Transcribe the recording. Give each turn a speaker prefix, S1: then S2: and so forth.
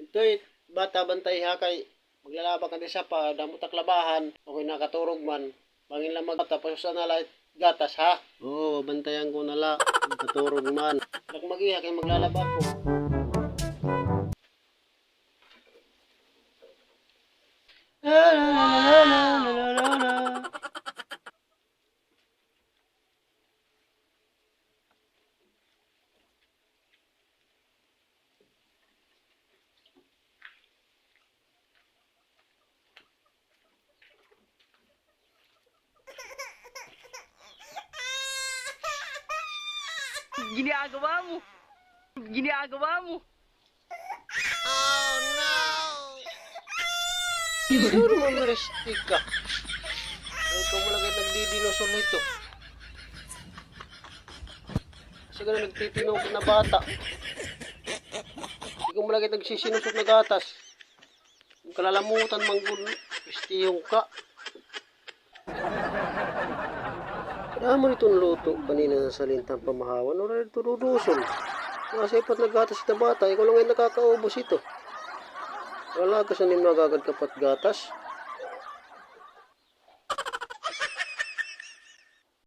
S1: Ito'y bata bantay ha kay maglalaba ka siya pa damutak labahan okay nakaturog man. Bangin lang mag tapos sa nala gatas ha? Oo bantayan ko nala nakaturog man. Dak magiha kay maglalaba ko. La
S2: Ginagawa mo. Ginagawa mo.
S1: Siguro mo marestig ka. Ikaw mo lang ay nagdidinosol nito. Kasi ka na nagtitinong na bata. Ikaw mo lang nagsisinusot na gatas. Kung kalalamutan manggul, istiyong ka. Kaya mo itong luto kanina sa salintang pamahawan. Wala ito rudusol. Kasi ipat na gatas ito bata. Ikaw lang ay nakakaubos ito. Wala ka sa nim nagagad kapat gatas.